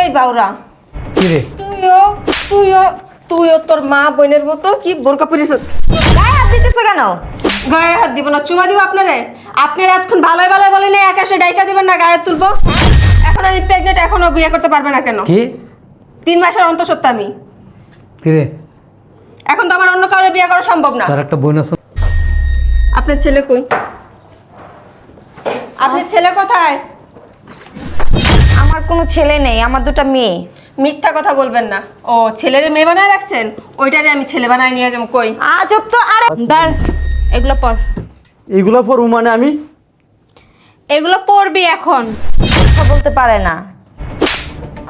এই বাউরা। কি রে? তুইও তুইও তুইও তোর মা বোনের মতো কি বোরকা পরিস গায়ে হাত দিতেছো কেন? গায়ে হাত দিব না চুমা দিব আপনারে। আপনার এতক্ষণ ভালোই ভালোই বলেন আকাশে ডাইকা দিবেন না গায়ে তুলবো। এখন আমি প্রেগনেন্ট এখনও বিয়ে করতে পারবে না কেন? কি? তিন মাসের অন্তঃসত্ত্বা আমি। কি রে? এখন তো আমার অন্য কারোর বিয়ে করা সম্ভব না। তার একটা বোন আছে। আপনার ছেলে কই? আপনার ছেলে কোথায়? আমার কোনো ছেলে নেই আমার দুটো মেয়ে। মিথ্যা কথা বলবেন না। ও ছেলের মেয়ে বানায় রাখছেন? ওইটারে আমি ছেলে বানায় নিয়ে যাব কই? আজব তো আরে দাঁড় এগুলো পর। এগুলো পর মানে আমি? এগুলো পরবি এখন। কথা বলতে পারে না।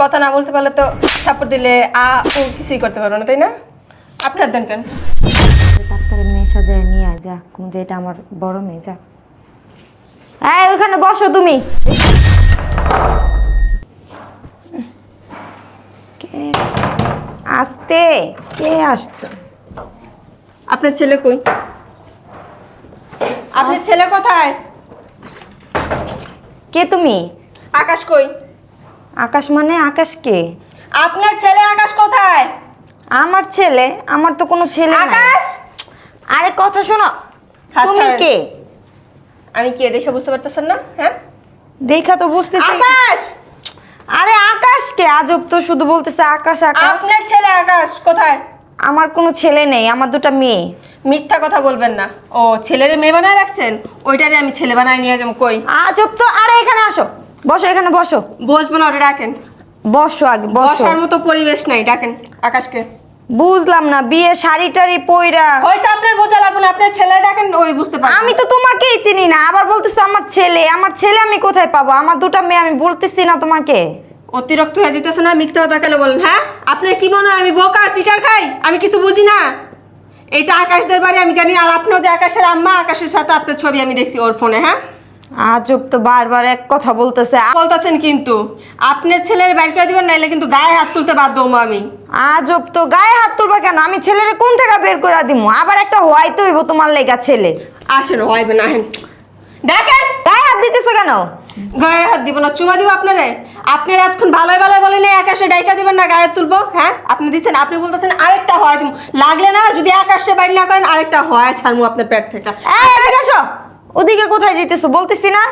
কথা না বলতে পারলে তো থাপ্পড় দিলে আ ও কিছুই করতে পারব না তাই না? আপনার দেন কেন? ডাক্তারের মেয়ে সাজায় নিয়ে আয় যা কোন যে এটা আমার বড় মেয়ে যা। এই ওখানে বসো তুমি। আসতে কে আসছে? আপনার ছেলে কই? আপনার ছেলে কোথায়? কে তুমি? আকাশ কই? আকাশ মানে আকাশ কে? আপনার ছেলে আকাশ কোথায়? আমার ছেলে? আমার তো কোনো ছেলে নাই। আকাশ! আরে কথা শোনো। তুমি কে? আমি কে দেখে বুঝতে পারতেছেন না? হ্যাঁ? দেখা তো বুঝতেছি। আকাশ! আরে আকাশ কে আজব তো শুধু বলতেছে আকাশ আকাশ। আপনার ছেলে আকাশ কোথায়? আমার কোনো ছেলে নেই আমার দুটো মেয়ে। মিথ্যা কথা বলবেন না। ও ছেলেরে মেয়ে বানায় রাখছেন? ওইটারে আমি ছেলে বানায় নিয়ে যাব কই? আজব তো আরে এখানে আসো। বসো এখানে বসো। বসবো না ওটা ডাকেন। বসো আগে বসো। বসার মতো পরিবেশ নাই ডাকেন আকাশকে। বুঝলাম না বিয়ে শাড়ি টাড়ি পইরা। হয়তো আপনার বোঝা লাগবে না আপনার ছেলে ডাকেন ওই বুঝতে পারবেন আমি তো তোমাকেই চিনি না আবার বলতেছো আমার ছেলে আমার ছেলে আমি কোথায় পাবো? আমার দুটো মেয়ে আমি বলতেছি না তোমাকে। অতিরিক্ত হয়ে যেতেছে না মিথ্যা কথা কেন বলেন হ্যাঁ? আপনার কি মনে হয় আমি বোকা ফিটার খাই? আমি কিছু বুঝি না। এটা আকাশদের বাড়ি আমি জানি আর আপনিও যে আকাশের আম্মা আকাশের সাথে আপনার ছবি আমি দেখছি ওর ফোনে হ্যাঁ? আজব তো বারবার এক কথা বলতেছে। বলতেছেন কিন্তু। আপনার ছেলের বাইর করে দিবেন নাইলে কিন্তু গায়ে হাত তুলতে বাধ্য হব আমি। আজব তো গায়ে হাত তুলবা কেন? আমি ছেলেরে কোন থেকে বের করে দিমু? আবার একটা হয়তো হইব তোমার লেগা ছেলে। আসেন হইবে না হেন দেখেন! গায়ে হাত দিতেছো কেন? গায়ে হাত দিব না চুমা দিব আপনারে। আপনার এতক্ষণ ভালোই ভালোই বলেন আকাশে ডাইকা দিবেন না গায়ে তুলবো? হ্যাঁ? আপনি দিচ্ছেন আপনি বলতেছেন আরেকটা হয় দিব লাগলে না যদি আকাশে বাইর না করেন আরেকটা হয় ছাড়মু আপনার পেট থেকে। আসো। ওদিকে কোথায় যেতেছো বলতেছি না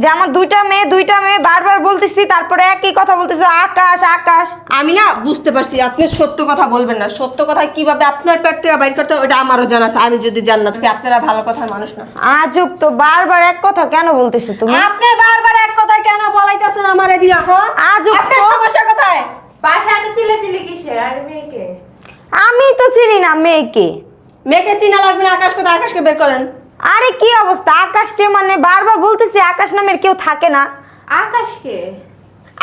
যে আমার দুইটা মেয়ে দুইটা মেয়ে বারবার বলতেছি তারপরে একই কথা বলতেছো আকাশ আকাশ। আমি না বুঝতে পারছি আপনি সত্য কথা বলবেন না। সত্য কথা কীভাবে আপনার পেট থেকে বাইর করতে হয়, ওটা আমারও জানা আছে। আমি যদি জানলাম সে আপনারা ভালো কথার মানুষ না। আজব তো বারবার এক কথা কেন বলতেছো তুমি? আপনি বারবার এক কথা কেন বলাইতেছেন আমার এদিকে হ্যাঁ আজব আপনার তো। সমস্যা কোথায়? বাসায় তো চিলে চিলি কিসের? আর মেয়েকে? আমি তো চিনি না মেয়েকে। মেয়েকে চিনা লাগবে না আকাশ কোথায়? আকাশকে বের করেন। আরে কি অবস্থা? আকাশকে মানে বারবার বলতেছি আকাশ নামের কেউ থাকে না। আকাশকে?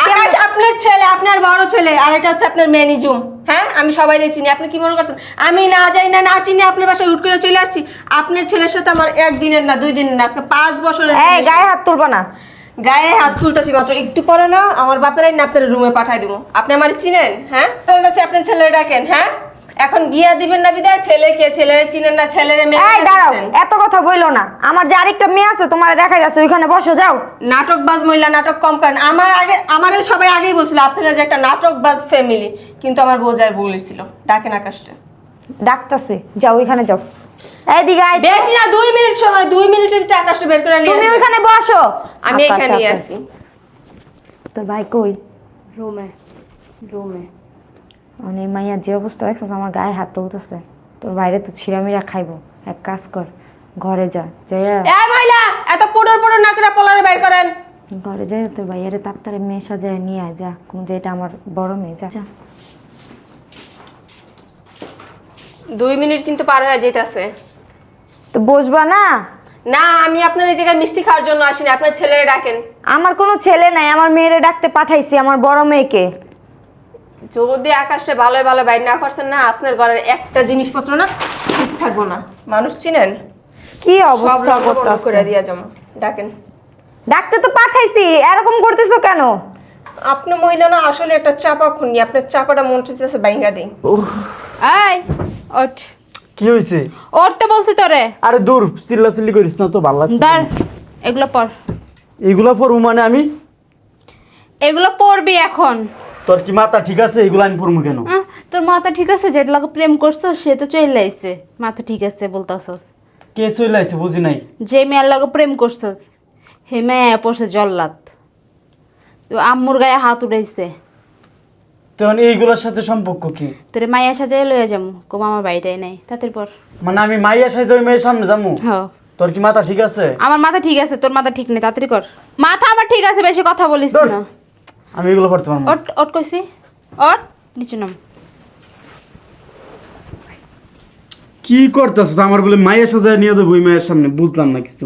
আকাশ আপনার ছেলে আপনার বড় ছেলে আর এটা হচ্ছে আপনার মেয়ে নিজুম হ্যাঁ আমি সবাই চিনি আপনি কি মনে করছেন? আমি না যাই না না চিনি আপনার বাসায় উঠ করে চলে আসছি। আপনার ছেলের সাথে আমার একদিনের না দুই দিনের না আজকে পাঁচ বছরের এই গায়ে হাত তুলবা না। গায়ে হাত তুলতেছি মাত্র। একটু পরে না আমার বাপেরাই না আপনার রুমে পাঠাই দেবো। আপনি আমার চিনেন? হ্যাঁ? আপনার ছেলে ডাকেন হ্যাঁ? এখন বিয়া দিবেন না বিদায়? ছেলে কে ছেলেরে চিনেন না ছেলেরে মেয়ে এই দাঁড়াও এত কথা বইলো না। আমার যে আরেকটা মেয়ে আছে তোমার দেখা যাচ্ছে ওইখানে বসো যাও। নাটক বাজ মহিলা নাটক কম করেন। আমার আগে আমার সবাই আগেই বলছিল আপনারা যে একটা নাটক বাজ ফ্যামিলি কিন্তু আমার বোঝার ভুল ছিল ডাকেন আকাশটা ডাকতাছে যাও ওইখানে যাও। আয়। তো। বেশি না দুই মিনিট সময় দুই মিনিটের ভিতরে আকাশটা বের করে নিয়ে তুমি। ওইখানে বসো। আমি আকাশ, এখানে আকাশ। তোর ভাই কই? রুমে রুমে। মানে মাইয়া যে অবস্থা দেখছিস আমার গায়ে হাত তুলতেছে। তোর বাইরে তো ছিঁড়ামিরা খাইবো। এক কাজ কর ঘরে যা যাই এই মহিলা এত পুডর পুডর না করে পলারে বাইর করেন। ঘরে যাই তোর ভাইয়ারে তাড়াতাড়ি মেয়ে সাজায় নিয়ে আয় যা কোন যে এটা আমার বড় মেয়ে যা। যা। দুই মিনিট কিন্তু পার হয়ে যেতেছে তো বসবা না? না আমি আপনার এই জায়গায় মিষ্টি খাওয়ার জন্য আসিনি আপনার ছেলেরে ডাকেন। আমার কোনো ছেলে নাই আমার মেয়েরে ডাকতে পাঠাইছি আমার বড় মেয়েকে। যদি আকাশটা ভালো ভালো বাইর না করছেন না আপনার ঘরের একটা জিনিসপত্র না ঠিক থাকব না। মানুষ চিনেন? কি অবস্থা করে দিয়া যাব ডাকেন। ডাকতে তো পাঠাইছি এরকম করতেছো কেন? আপনি মহিলা না আসলে একটা চাপা খুনি আপনার চাপাটা মন চাইতেছে বাইঙ্গা দিন। এই ওঠ। কি হয়েছে ওঠতে বলছি তোরে। আরে দূর চিল্লা চিল্লি করিস না তো ভালো লাগছে দাঁড় এগুলো পর। এইগুলা পরবো মানে আমি? এগুলো পড়বি এখন। তোর কি মাথা ঠিক আছে? এগুলো আমি পরবো কেন? তোর মাথা ঠিক আছে? যেটা লাগে প্রেম করছ সে তো চলে আইছে। মাথা ঠিক আছে বলতাছস। কে চলে আছে বুঝি নাই? যে মেয়ের লাগে প্রেম করছস হে মেয়ে পড়ছে জল্লাদ। তো আম্মুর গায়ে হাত উঠাইছে। তখন এইগুলোর সাথে সম্পর্ক কি? তোরে মাইয়া সাজাই লইয়া যাব কম আমার বাড়িটাই নাই তাদের পর। মানে আমি মাইয়া সাইজ ওই মেয়ের সামনে যাব হ। তোর কি মাথা ঠিক আছে? আমার মাথা ঠিক আছে তোর মাথা ঠিক নেই তাড়াতাড়ি কর মাথা আমার ঠিক আছে বেশি কথা বলিস না। আমি এগুলো পড়তে পারব। ওট ওট কইছি। ওট নিচে নাম। কি করতেছ আমার বলে মায়ের সাজায় নিয়ে দেবো ওই মায়ের সামনে। বুঝলাম না কিছু।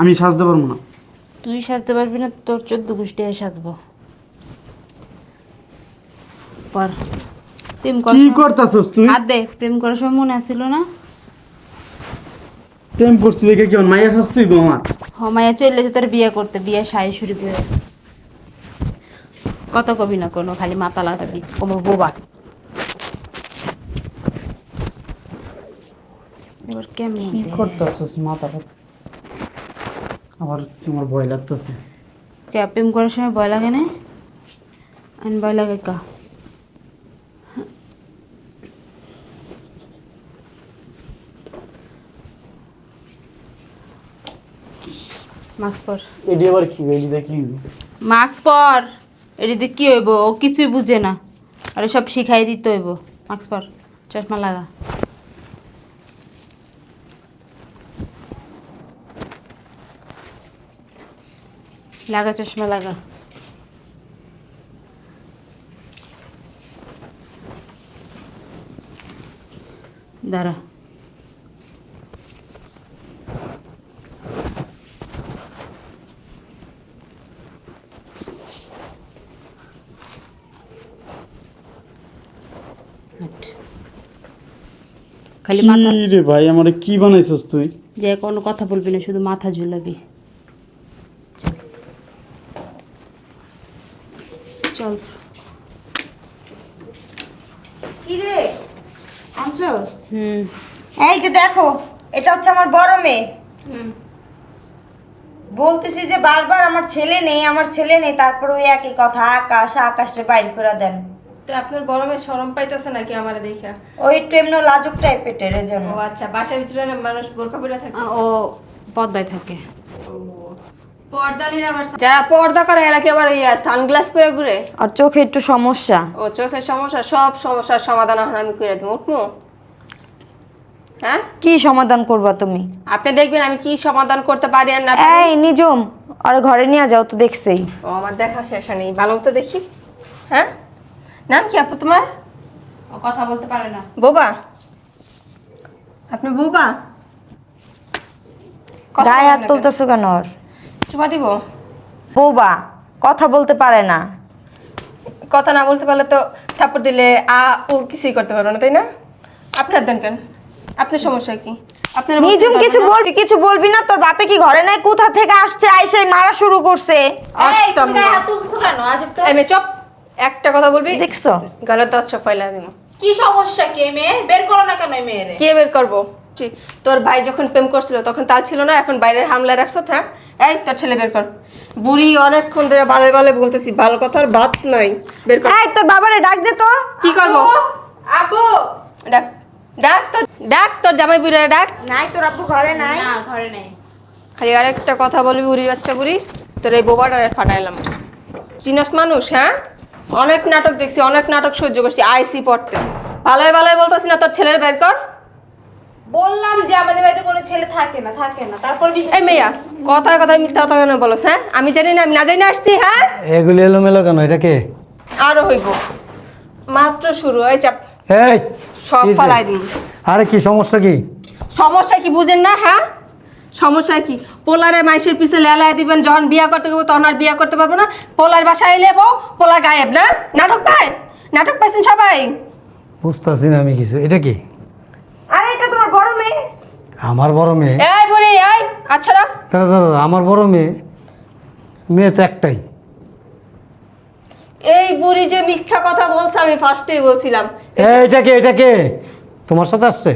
আমি সাজতে পারব না। তুই সাজতে পারবি না তোর চোদ্দ গোষ্ঠী সাজবো। পর। প্রেম কর কি করতেছস তুই? আর দে প্রেম করার সময় মনে আসছিল না? প্রেম করছি দেখে কি মায়ের শাস্তি গো আমার? হ মায়া চলে এসে তোর বিয়ে করতে বিয়ে শাড়ি শুরু করে। কত কবি না কোনো খালি মাথা লাগাবি কোনো বোবা। এবার কেমন কি করতেছস মাথা আবার তোমার ভয় লাগতেছে। কে প্রেম করার সময় ভয় লাগে না? আইন ভয় লাগে কা? মাস্ক পর। এডি আবার কি? এডিতে কি? মাস্ক পর। এটিতে কি হইব? ও কিছুই বুঝে না। আরে সব শিখাই দিতে হইব। মাস্ক পর। চশমা লাগা। লাগা চশমা লাগা। দাঁড়া। খালি মাথা রে ভাই আমার কি বানাইছস তুই? যে কোনো কথা বলবি না শুধু মাথা ঝুলাবি। চল। কি রে? আনছস? হুম। এই যে দেখো এটা হচ্ছে আমার বড় মেয়ে। বলতেছি যে বারবার আমার ছেলে নেই আমার ছেলে নেই তারপর ওই একই কথা আকাশ আকাশে বাইর করে দেন। তো আপনার বড় মেয়ে শরম পাইতেছে নাকি আমার দেখা? ওই একটু এমনি লাজুক টাইপের এর জন্য। ও আচ্ছা বাসার ভিতরে মানুষ বোরকা পরে থাকে? ও পদ্মায় থাকে। পর্দালির আবার যারা পর্দা করে এলাকি আবার ইয়ে সানগ্লাস পরে ঘুরে? আর চোখে একটু সমস্যা। ও চোখের সমস্যা সব সমস্যার সমাধান এখন আমি করে দেবো। উঠবো হ্যাঁ? কি সমাধান করবা তুমি? আপনি দেখবেন আমি কি সমাধান করতে পারি আর না এই নিজম আর ঘরে নিয়ে যাও তো দেখছেই। ও আমার দেখা শেষ নেই ভালো মতো দেখি। হ্যাঁ? নাম কি আপু তোমার? ও কথা বলতে পারে না। বোবা? আপনি বোবা? কথা গায়ে হাত বলেন না কেন? তুলতেছো কেন ওর? চুমা দিব? বৌবা কথা বলতে পারে না। কথা না বলতে পারলে তো থাপ্পড় দিলে আ ও কিছুই করতে পারব না তাই না? আপনার দেন কেন? আপনার সমস্যা কি? আপনার কিছু বলবি কিছু বলবি না তোর বাপে কি ঘরে নাই? কোথা থেকে আসছে? আইসে মারা শুরু করছে। এই, তুমি গায়ে হাত তুলছো কেন? আজব তো। এই মেয়ে চুপ। একটা কথা বলবি? দেখছ? গালের দাঁত ফাইলা দিব কি সমস্যা কে মেয়ে বের করো না কেন এই মেয়েরে? কে বের করব? তোর ভাই যখন প্রেম করছিল তখন তার ছিল না এখন বাইরের হামলা রাখছো থাক। এই তোর ছেলে বের কর। বুড়ি অনেকক্ষণ ধরে বালে বালে বলতেছি ভালো কথার বাত নাই। বের কর। এই তোর বাবারে ডাক দে তো। কি করব? আবু ডাক ডাক তোর ডাক তোর জামাই বুড়িরা ডাক। নাই তোর আব্বু ঘরে নাই। না ঘরে নেই। খালি আরেকটা কথা বলবি বুড়ি বাচ্চা বুড়ি। তোর এই বোবাটারে ফাটাইলাম। চিনস মানুষ হ্যাঁ? অনেক নাটক দেখছি অনেক নাটক সহ্য করছি আইসি পড়তে। ভালোই ভালোই বলতেছি না তোর ছেলের বের কর। বললাম যে আমাদের বাড়িতে কোনো ছেলে থাকে না থাকে না। তারপর এই মেয়া কথায় কথায় মিথ্যা কথা কেন বলস হ্যাঁ? আমি জানি না আমি না জানি না আসছি হ্যাঁ? এগুলি এলোমেলো কেন এটা কে? আরও হইব। মাত্র শুরু এই চাপ। এই সব? ফালাই দিন। আরে কি সমস্যা কি? সমস্যা কি বুঝেন না হ্যাঁ? সমস্যা কি? পোলারে মাইসের পিছে লেলায় দিবেন যখন বিয়া করতে গেবো তখন আর বিয়া করতে পারব না। পোলার বাসায় এলে বউ পোলা গায়েব না? নাটক পায়? নাটক পাইছেন সবাই? বুঝতেছি না আমি কিছু। এটা কি? আরে এটা তোমার বড় মেয়ে। আমার বড় মেয়ে? এই বুড়ি এই আচ্ছা না দাঁড়া দাঁড়া দাঁড়া, আমার বড় মেয়ে? মেয়ে তো একটাই। এই বুড়ি যে মিথ্যা কথা বলছে আমি ফার্স্টেই বলছিলাম। এই, এটা কে এটা কে? তোমার সাথে আসছে?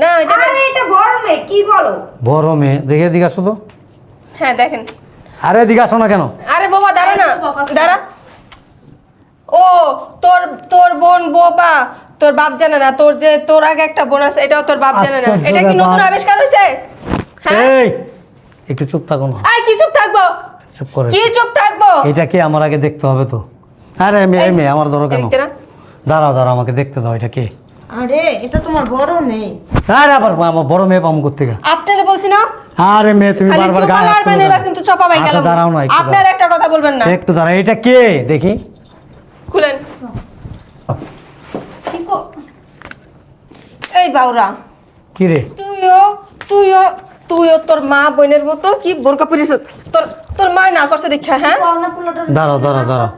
না এটা মেয়ে? কি বলো? বড় মেয়ে। দেখে দিকে আসো তো। হ্যাঁ দেখেন। আরে এদিকে আসো না কেন? আরে বাবা দাঁড়া না। দাঁড়া। ও তোর তোর বোন বোবা তোর বাপ জানে না। তোর যে তোর আগে একটা বোন আছে এটাও তোর বাপ জানে না। আশ্চর্য এটা কি নতুন ব্যাপার। আবিষ্কার হয়েছে হ্যাঁ? এই একটু চুপ থাকো না। আই কি চুপ থাকব? চুপ করে কি চুপ থাকব? এটা কি আমার আগে দেখতে হবে তো? আরে মেয়ে এই- মেয়ে আমার ধরো কেন? না? দাঁড়াও দাঁড়াও আমাকে দেখতে দাও এটা কে? আরে এটা তোমার বড় মেয়ে। আরে আবার আমার বড় মেয়ে পাম করতে গা আপনারা বলছি না? আরে মেয়ে তুমি বারবার চুপ গায়ে হাত মারবেন তুলে এবার দাও। কিন্তু চপাবাই গেল আচ্ছা দাঁড়াও না আপনার একটা কথা বলবেন না। একটু দাঁড়াও এটা কে? দেখি। খুলেন। এই বাউরা। কি রে? তুইও তুইও তুইও তোর মা বোনের মতো কি বোরকা পরিস? তোর তোর মা না করতে দেখা হ্যাঁ? দাঁড়াও। দাঁড়াও দাঁড়াও।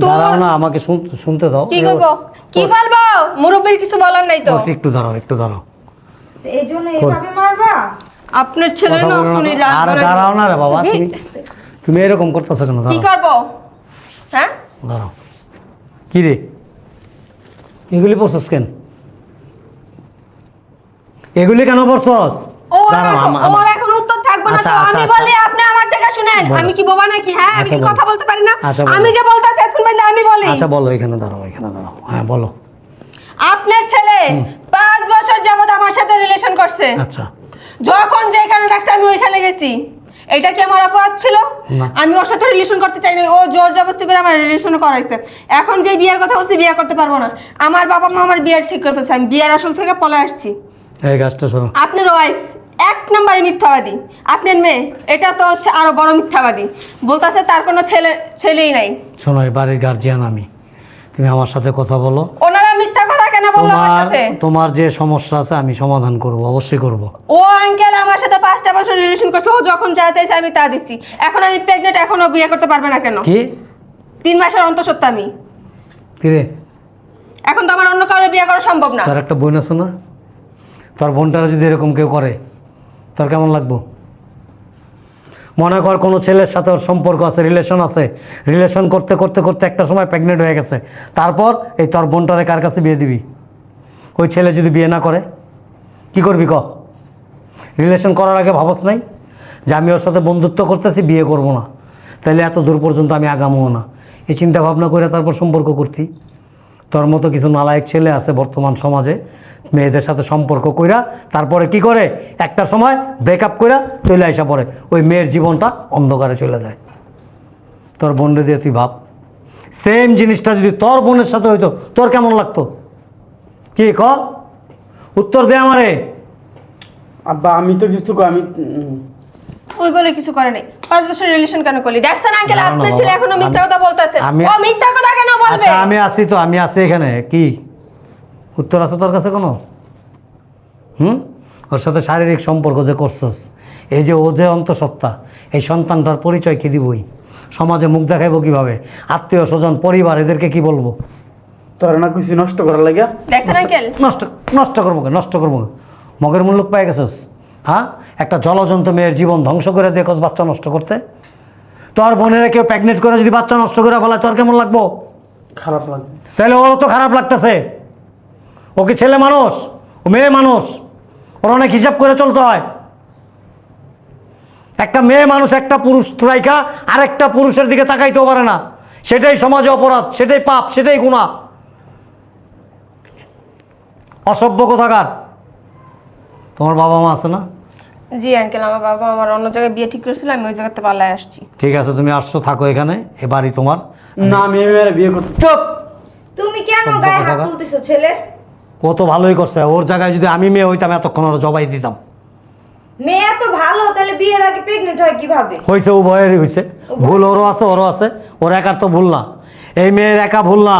দাঁড়াও না আমাকে শুনতে দাও। কি করব? কি বলব? মুরব্বীর কিছু বলার নাই তো। একটু দাঁড়াও একটু দাঁড়াও। এই জন্য এইভাবে মারবা? আপনার ছেলে না শুনি তো। দাঁড়াও না রে বাবা তুমি তুমি এরকম করতেছো কেন? কি হ্যাঁ? দাঁড়াও। কি রে? এগুলি পড়ছস কেন? এগুলি কেন পড়ছস ওর এখন- উত্তর থাকবে না আচ্ছা, তো। আচ্ছা, আমি আচ্ছা। বলি আপনি আমার থেকে শুনেন। আমি কি বোবা নাকি? হ্যাঁ আমি কি কথা বলতে পারি না? আমি যে বলতেছি আমি বলি। আচ্ছা বলো এখানে দাঁড়াও এখানে দাঁড়াও। হ্যাঁ বলো। আপনার ছেলে পাঁচ বছর যাবত আমার সাথে রিলেশন করছে। আচ্ছা। যখন আমি ওইখানে গেছি। এটা কি আমার অপরাধ ছিল? আমি ওর সাথে রিলেশন করতে চাই না ও জোর জবরদস্তি করে আমার রিলেশন করাইছে। এখন যে বিয়ের কথা বলছি বিয়ে করতে পারব না। আমার বাবা মা আমার বিয়ের ঠিক করে ফেলছে। আমি বিয়ের আসল থেকে পলে আসছি। এই গাছটা শোনো। আপনার ওয়াইফ এক নম্বরে মিথ্যাবাদী। আপনার মেয়ে এটা তো হচ্ছে আরও বড় মিথ্যাবাদী। বলতেছে তার কোনো ছেলে ছেলেই নাই। শোনো এই বাড়ির গার্জিয়ান আমি। তুমি আমার সাথে কথা বলো। ওনারা মিথ্যা কথা কেন বলল আমার তোমার সাথে? তোমার যে সমস্যা আছে আমি সমাধান করব অবশ্যই করব। ও আঙ্কেল আমার সাথে পাঁচটা বছর রিলেশন করছে ও যখন যা চাইছে আমি তা দিচ্ছি। এখন আমি প্রেগনেন্ট এখনও বিয়ে করতে পারবে না কেন? কি? তিন মাসের অন্তঃসত্ত্বা আমি। কি রে? এখন তো আমার অন্য কারোর বিয়ে করা সম্ভব না। তোর একটা বোন আছে না? তোর বোনটারা যদি এরকম কেউ করে তোর কেমন লাগবো? মনে কর কোনো ছেলের সাথে ওর সম্পর্ক আছে রিলেশন আছে। রিলেশন করতে করতে করতে একটা সময় প্রেগনেন্ট হয়ে গেছে। তারপর এই তোর বোনটারে কার কাছে বিয়ে দিবি? ওই ছেলে যদি বিয়ে না করে, কি করবি ক? রিলেশন করার আগে ভাবস নাই যে আমি ওর সাথে বন্ধুত্ব করতেছি, বিয়ে করব না। তাহলে এত দূর পর্যন্ত আমি আগামও না। এই চিন্তা ভাবনা করে তারপর সম্পর্ক করতি। তোর মতো কিছু নালায়ক ছেলে আছে বর্তমান সমাজে মেয়েদের সাথে সম্পর্ক কইরা তারপরে কি করে? একটা সময় ব্রেকআপ কইরা চলে আসা পরে ওই মেয়ের জীবনটা অন্ধকারে চলে যায়। তোর বোনরে দিয়ে তুই ভাব। সেম জিনিসটা যদি তোর বোনের সাথে হইতো তোর কেমন লাগতো? কি ক? উত্তর দে আমারে। আব্বা আমি তো কিছু কই- আমি ওই বলে কিছু করে নাই। পাঁচ বছর রিলেশন কেন করলি? দেখছেন আঙ্কেল না, না, আপনার বাবা, ছেলে এখনও মিথ্যা কথা বলতেছে। আমি- ও মিথ্যা কথা কেন বলবে? আচ্ছা আমি আছি তো আমি আছি এখানে। কি? উত্তর আছে তোর কাছে কোনো? হুম? ওর সাথে শারীরিক সম্পর্ক যে করছস এই যে ও যে অন্তঃসত্ত্বা এই সন্তানটার পরিচয় কি দিবই? সমাজে মুখ দেখাইবো কীভাবে? আত্মীয় স্বজন পরিবার এদেরকে কি বলব? তোর না কিছু নষ্ট করার লাগে? দেখছেন আঙ্কেল নষ্ট নষ্ট করব কে? নষ্ট করব? মগের মূল্য পাই গেছস? হ্যাঁ? একটা জলজন্ত মেয়ের জীবন ধ্বংস করে দেখোস বাচ্চা নষ্ট করতে? তোর বোনেরা কেউ প্রেগনেন্ট করে যদি বাচ্চা নষ্ট করে ফেলায় তোর কেমন লাগবো? খারাপ লাগবে। তাহলে ওরও তো খারাপ লাগতেছে। ও কি ছেলে মানুষ? ও মেয়ে মানুষ? ওর অনেক হিসাব করে চলতে হয়। একটা মেয়ে মানুষ একটা পুরুষ রাইখা আরেকটা পুরুষের দিকে তাকাইতেও পারে না। সেটাই সমাজে অপরাধ সেটাই পাপ সেটাই গুণা অসভ্য কোথাকার। তোমার বাবা মা আছে না? জি আঙ্কেল আমার বাবা আমার অন্য জায়গায় বিয়ে ঠিক করেছিল আমি ওই জায়গাতে পাল্লায় আসছি। ঠিক আছে তুমি আসছো থাকো এখানে এ বাড়ি তোমার। না আমি বিয়ে করতে চুপ! তুমি কেন গায়ে হাত তুলতেছো ছেলে? ও তো ভালোই করছে। ওর জায়গায় যদি আমি মেয়ে হইতাম এতক্ষণ ওরা জবাই দিতাম। মেয়ে এত ভালো তাহলে বিয়ের আগে প্রেগনেন্ট হয় কীভাবে? হয়েছে উভয়েরই হয়েছে ভুল ওরও আছে ওরও আছে। ওর একার তো ভুল না। এই মেয়ের একা ভুল না।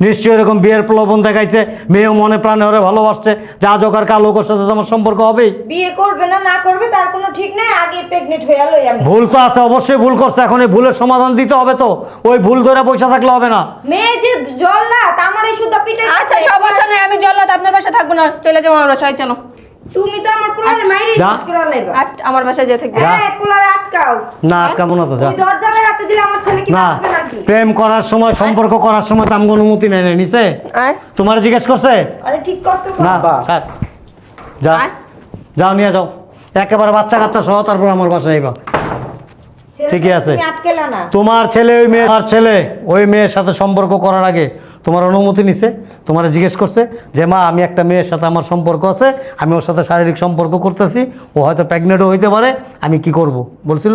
নিশ্চয়ই এরকম বিয়ের প্রলোভন দেখাইছে মেয়েও মনে প্রাণে ওরে ভালোবাসছে যা জোকার কালো ওর সাথে তোমার সম্পর্ক হবে বিয়ে করবে না না করবে তার কোনো ঠিক নাই আগে প্রেগনেন্ট হয়ে লই আমি। ভুল তো আছে অবশ্যই ভুল করছে এখন এই ভুলের সমাধান দিতে হবে তো ওই ভুল ধরে পয়সা থাকলে হবে না। মেয়ে যে জল্লাদ আমার এই সুদ্ধা পিটে আচ্ছা সমস্যা নেই আমি জল্লাদ আপনার পাশে থাকব না চলে যাব আমার বাসায় চলো। তুমি তো আমার পোলারে মাইরে যা। শেষ করে লাইবা আট আমার বাসায় থাকবে। যা। হ্যাঁ পোলারে আটকাও। না আটকাবো না তো যা। দরজালে রাতে দিলে আমার ছেলে কি না বাঁচবে নাকি? প্রেম করার সময় সম্পর্ক করার সময় তো আমগো অনুমতি নেই নাই নিছে? আয়। তোমার জিজ্ঞেস করছে? আরে ঠিক করতে না বাহ। যা আয়। যাও নিয়ে যাও। একেবারে বাচ্চা কাচ্চা সহ তারপর আমার বাসায় আইবা। ঠিকই আছে। না। তোমার ছেলে ওই মেয়ে তোমার ছেলে ওই মেয়ের সাথে সম্পর্ক করার আগে তোমার অনুমতি নিছে তোমার জিজ্ঞেস করছে যে মা আমি একটা মেয়ের সাথে আমার সম্পর্ক আছে আমি ওর সাথে শারীরিক সম্পর্ক করতেছি ও হয়তো প্রেগনেন্টও হইতে পারে আমি কি করব? বলছিল।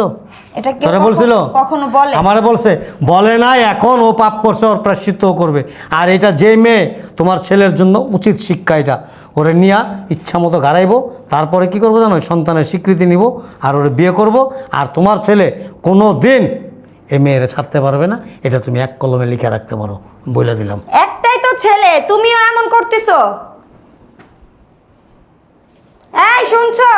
এটা বলছিল কখনো বলে। আমারে বলছে বলে নাই এখন ও পাপ করছে ওর প্রাশ্চিত্য করবে। আর এটা যে মেয়ে তোমার ছেলের জন্য উচিত শিক্ষা এটা। ওরে নিয়া ইচ্ছা মতো গাড়াইব, তারপরে কি করব জানো, সন্তানের স্বীকৃতি নিব, আর ওরে বিয়ে করব, আর তোমার ছেলে কোনো দিন এ মেয়েরে ছাড়তে পারবে না, এটা তুমি এক কলমে লিখে রাখতে পারো বলে দিলাম। একটাই তো ছেলে, তুমিও এমন করতেছো। এই, শুনছো?